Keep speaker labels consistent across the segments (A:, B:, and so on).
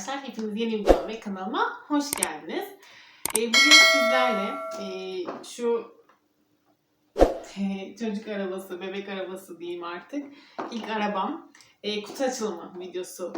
A: arkadaşlar. Hepiniz yeni videoma ve kanalıma hoş geldiniz. Ee, bugün sizlerle e, şu e, çocuk arabası, bebek arabası diyeyim artık. İlk arabam. e, kutu açılımı videosu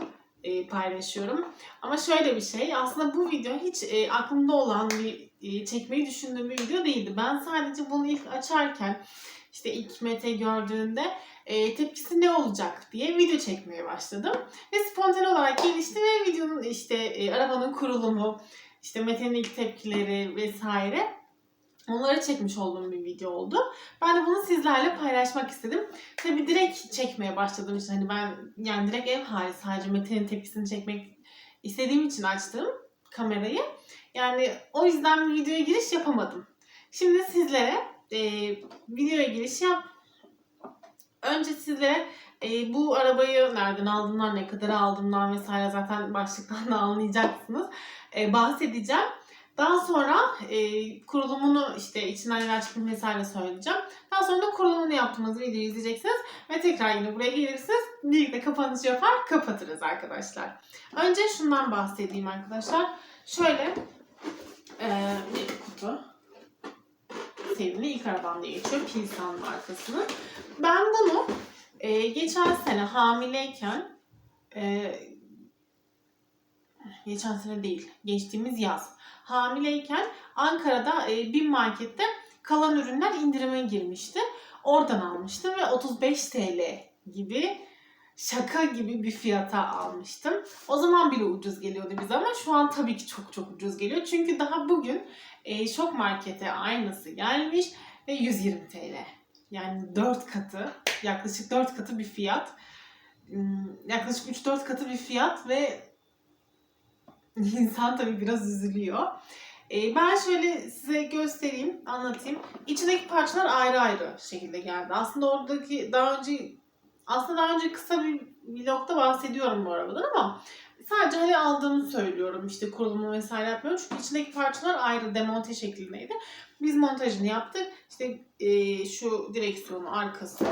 A: e, paylaşıyorum. Ama şöyle bir şey, aslında bu video hiç e, aklımda olan bir e, çekmeyi düşündüğüm bir video değildi. Ben sadece bunu ilk açarken işte ilk Mete gördüğünde e, tepkisi ne olacak diye video çekmeye başladım. Ve spontane olarak gelişti ve videonun işte e, arabanın kurulumu, işte Mete'nin ilk tepkileri vesaire onları çekmiş olduğum bir video oldu. Ben de bunu sizlerle paylaşmak istedim. Tabii direkt çekmeye başladığım için hani ben yani direkt ev hali sadece Mete'nin tepkisini çekmek istediğim için açtım kamerayı. Yani o yüzden bir videoya giriş yapamadım. Şimdi sizlere e, videoya giriş yap. Önce sizlere e, bu arabayı nereden aldığımdan, ne kadar aldığımdan vesaire zaten başlıktan da anlayacaksınız. E, bahsedeceğim. Daha sonra e, kurulumunu işte içinden neler çıktığını vesaire söyleyeceğim. Daha sonra da kurulumunu yaptığımız videoyu izleyeceksiniz. Ve tekrar yine buraya gelirsiniz. Birlikte kapanış yapar kapatırız arkadaşlar. Önce şundan bahsedeyim arkadaşlar. Şöyle e, bir kutu sevimli ilk arabam diye geçiyor. Pilsan markasının. Ben bunu e, geçen sene hamileyken e, geçen sene değil, geçtiğimiz yaz hamileyken Ankara'da e, bir markette kalan ürünler indirime girmişti. Oradan almıştım ve 35 TL gibi şaka gibi bir fiyata almıştım. O zaman bile ucuz geliyordu bize ama şu an tabii ki çok çok ucuz geliyor. Çünkü daha bugün e, şok markete aynısı gelmiş ve 120 TL. Yani 4 katı, yaklaşık 4 katı bir fiyat. Hmm, Yaklaşık 3-4 katı bir fiyat ve insan tabii biraz üzülüyor. E, ben şöyle size göstereyim, anlatayım. İçindeki parçalar ayrı ayrı şekilde geldi. Aslında oradaki daha önce aslında daha önce kısa bir vlogda bahsediyorum bu arabadan ama sadece hani aldığımı söylüyorum. İşte kurulumu vesaire yapmıyorum. Çünkü içindeki parçalar ayrı demonte şeklindeydi. Biz montajını yaptık. İşte e, şu direksiyonu, arkası,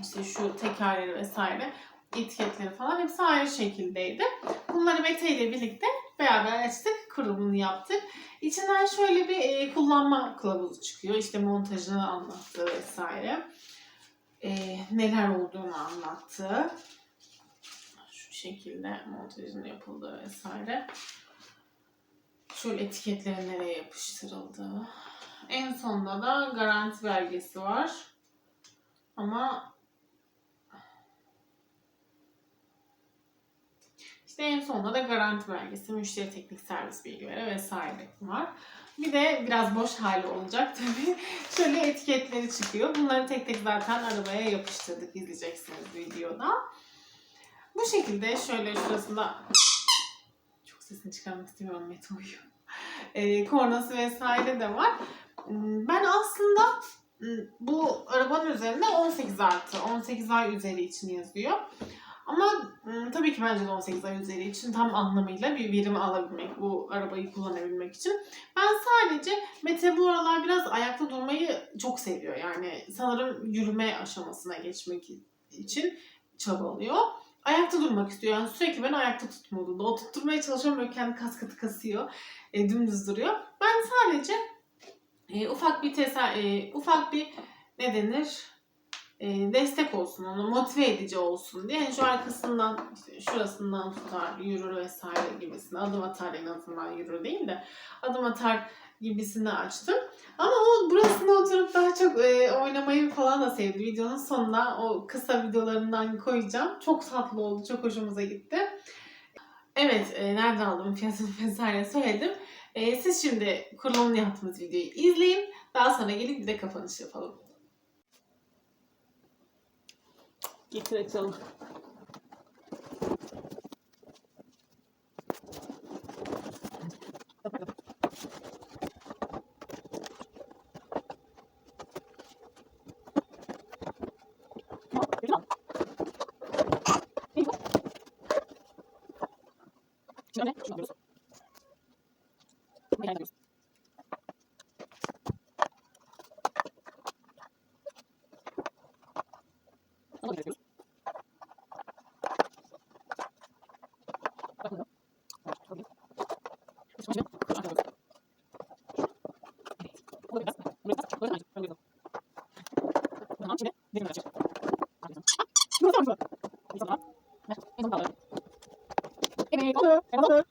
A: işte şu tekerleri vesaire etiketleri falan hepsi ayrı şekildeydi. Bunları Mete ile birlikte beraber açtık, kurulumunu yaptık. İçinden şöyle bir e, kullanma kılavuzu çıkıyor. İşte montajını anlattı vesaire. E, neler olduğunu anlattı. Şu şekilde montajın yapıldığı vesaire. Şöyle etiketlerin nereye yapıştırıldığı. En sonunda da garanti belgesi var. Ama İşte en sonunda da garanti belgesi, müşteri teknik servis bilgileri vesaire var. Bir de biraz boş hali olacak tabii. Şöyle etiketleri çıkıyor. Bunları tek tek zaten arabaya yapıştırdık. izleyeceksiniz videoda. Bu şekilde şöyle şurasında çok sesini çıkarmak istemiyorum Mete uyuyor. E, kornası vesaire de var. Ben aslında hmm, bu arabanın üzerinde 18 artı, 18 ay üzeri için yazıyor. Ama ım, tabii ki bence de 18 ay üzeri için tam anlamıyla bir verim alabilmek, bu arabayı kullanabilmek için. Ben sadece Mete bu aralar biraz ayakta durmayı çok seviyor. Yani sanırım yürüme aşamasına geçmek için çabalıyor. Ayakta durmak istiyor. Yani sürekli beni ayakta tut modunda. O tutturmaya çalışıyorum böyle kendi kas katı kasıyor. E, dümdüz duruyor. Ben sadece e, ufak bir tesa e, ufak bir ne denir? E, destek olsun ona, motive edici olsun diye. Yani şu arkasından, işte şurasından tutar, yürür vesaire gibisine. Adım atar en azından yürür değil de adım atar gibisini açtım. Ama o burasına oturup daha çok e, oynamayı falan da sevdi. Videonun sonuna o kısa videolarından koyacağım. Çok tatlı oldu, çok hoşumuza gitti. Evet, e, nereden aldım fiyatını vesaire söyledim. E, siz şimdi kurulumunu yaptığımız videoyu izleyin. Daha sonra gelip bir de kapanış yapalım. gekritzelt. Thank you. Ezan kalır. Yemek olur. Ezan olur.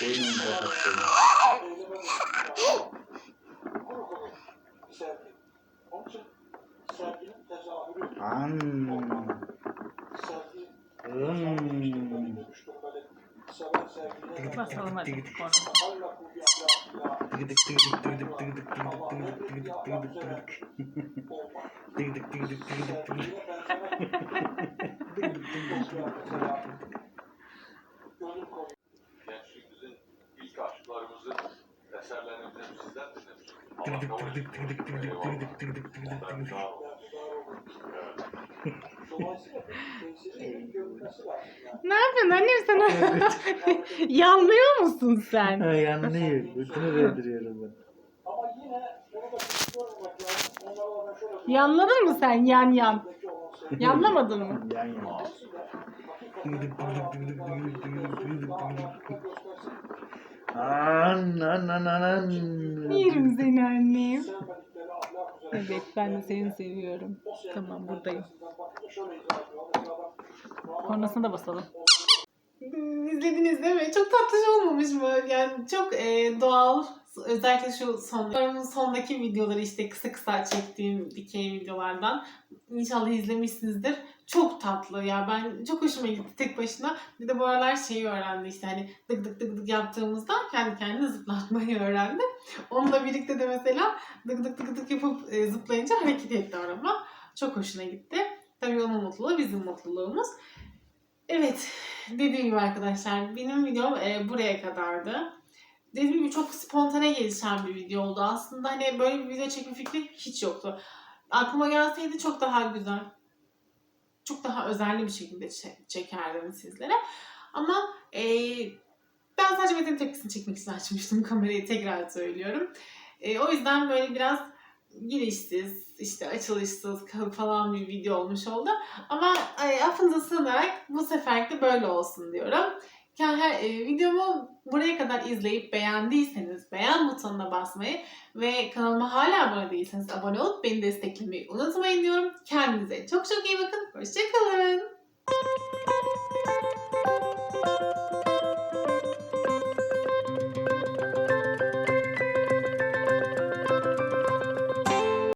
B: Boynunu kapattım. An. Hmm.
A: Basalım hadi.
B: Tıgıdık tıgıdık tıgıdık tıgıdık tıgıdık tıgıdık tıgıdık tıgıdık tıgıdık. Tıgıdık tıgıdık tıgıdık tıgıdık.
C: Gençliğimizin ilk aşklarımızın eserlerimizden sizden dinlemiştik.
B: Tıgıdık tıgıdık tıgıdık tıgıdık tıgıdık tıgıdık tıgıdık tıgıdık.
A: Ne yapıyorsun annem sana? Yanlıyor musun sen?
B: Ha yanlıyor. Bütünü verdiriyorum ben.
A: Yanladın mı sen yan yan? Yanlamadın mı?
B: Yan yana. An an an an.
A: Yerim seni annem. Evet ben de seni seviyorum. Tamam buradayım. Kornasına da basalım. İzlediniz değil mi? Çok tatlış olmamış mı? Yani çok e, doğal. Özellikle şu son, sondaki videoları işte kısa kısa çektiğim dikey videolardan. İnşallah izlemişsinizdir. Çok tatlı ya. Ben çok hoşuma gitti tek başına. Bir de bu aralar şeyi öğrendi işte hani dık dık dık dık yaptığımızda kendi kendine zıplatmayı öğrendi. Onunla birlikte de mesela dık dık dık dık yapıp e, zıplayınca hareket etti araba. Çok hoşuna gitti. Tabii onun mutluluğu bizim mutluluğumuz. Evet, dediğim gibi arkadaşlar benim videom e, buraya kadardı. Dediğim gibi çok spontane gelişen bir video oldu. Aslında hani böyle bir video çekme fikri hiç yoktu. Aklıma gelseydi çok daha güzel, çok daha özenli bir şekilde çe- çekerdim sizlere. Ama e, ben sadece Mete'nin tepkisini çekmek için açmıştım kamerayı tekrar söylüyorum. E, o yüzden böyle biraz girişsiz, işte açılışsız falan bir video olmuş oldu. Ama e, affınıza sığınarak bu sefer de böyle olsun diyorum. Yani her, e, videomu buraya kadar izleyip beğendiyseniz beğen butonuna basmayı ve kanalıma hala abone değilseniz abone olup beni desteklemeyi unutmayın diyorum. Kendinize çok çok iyi bakın. Hoşçakalın.